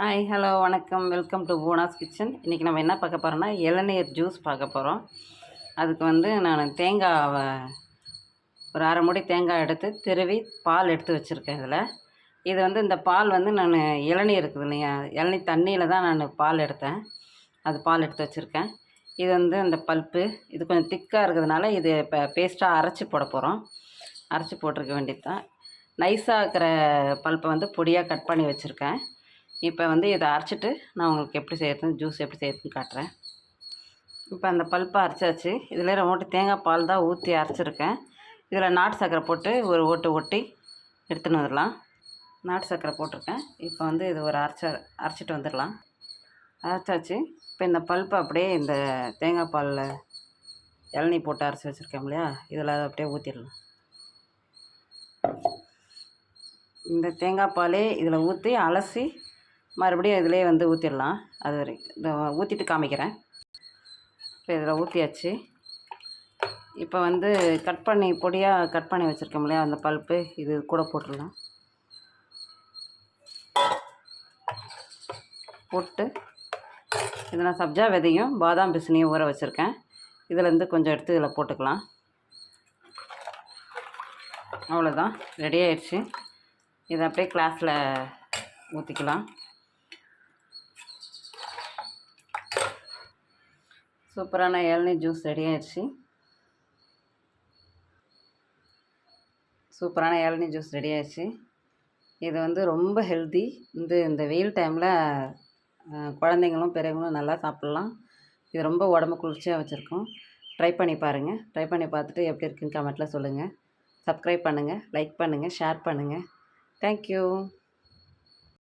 Hi hello வணக்கம். Welcome to போனாஸ் kitchen இன்றைக்கி நம்ம என்ன பார்க்க போகிறோம்னா இளநீர் ஜூஸ் பார்க்க போகிறோம் அதுக்கு வந்து நான் தேங்காவை ஒரு அரை மூடி தேங்காய் எடுத்து திருவி பால் எடுத்து வச்சுருக்கேன் இதில். இது வந்து இந்த பால் வந்து நான் இளநீர் இருக்குது இல்லையா? இளநீர் தண்ணியில் தான் நான் பால் எடுத்தேன். அது பால் எடுத்து வச்சுருக்கேன். இது வந்து இந்த பல்ப்பு. இது கொஞ்சம் திக்காக இருக்கிறதுனால இது இப்போ பேஸ்ட்டாக அரைச்சி போட போகிறோம் அரைச்சி போட்டிருக்க வேண்டியது தான் நைஸாக இருக்கிற பல்ப்பை வந்து பொடியாக கட் பண்ணி வச்சுருக்கேன். இப்போ வந்து இதை அரைச்சிட்டு நான் உங்களுக்கு எப்படி செய்யறதுன்னு ஜூஸ் எப்படி செய்யறதுன்னு காட்டுறேன். இப்போ அந்த பல்ப்பை அரைச்சாச்சு. இதில் ரொம்ப தேங்காய் பால் தான் ஊற்றி அரைச்சிருக்கேன். இதில் நாட்டு சர்க்கரை போட்டு ஒரு ஓட்டு ஒட்டி எடுத்துன்னு வந்துடலாம். நாட்டு சர்க்கரை போட்டிருக்கேன். இப்போ வந்து இது ஒரு அரைச்ச அரைச்சிட்டு வந்துடலாம். அரைச்சாச்சு. இப்போ இந்த பல்ப்பை அப்படியே இந்த தேங்காய் பாலில் இளநீ போட்டு அரைச்சி வச்சுருக்கேன் இல்லையா? இதில் அதை அப்படியே ஊற்றிடலாம். இந்த தேங்காய் பாலே இதில் ஊற்றி அலசி மறுபடியும் இதிலே வந்து ஊற்றிடலாம் அது வரை ஊற்றிட்டு காமிக்கிறேன். இப்போ இதில் ஊற்றியாச்சு இப்போ வந்து கட் பண்ணி பொடியாக கட் பண்ணி வச்சுருக்கோம் இல்லையா அந்த பல்ப்பு இது கூட போட்டுடலாம். போட்டு இது நான் சப்ஜா விதையும் பாதாம் பிசினியும் ஊற வச்சுருக்கேன். இதிலேருந்து கொஞ்சம் எடுத்து இதில் போட்டுக்கலாம். அவ்வளோதான் ரெடி ஆயிடுச்சு. இதை அப்படியே கிளாஸில் ஊற்றிக்கலாம் சூப்பரான இளநீ ஜூஸ் ரெடி ஆயிடுச்சு. சூப்பரான இளநீ ஜூஸ் ரெடி ஆயிடுச்சு. இது வந்து ரொம்ப ஹெல்தி இந்த இந்த வெயில் டைமில் குழந்தைங்களும் பெரியவங்களும் நல்லா சாப்பிட்லாம். இது ரொம்ப உடம்பு குளிர்ச்சியாக வச்சுருக்கோம். ட்ரை பண்ணி பாருங்கள் ட்ரை பண்ணி பார்த்துட்டு எப்படி இருக்குன்னு கமெண்ட்டில் சொல்லுங்கள் சப்ஸ்கிரைப் பண்ணுங்கள் லைக் பண்ணுங்கள் ஷேர் பண்ணுங்கள் தேங்க்யூ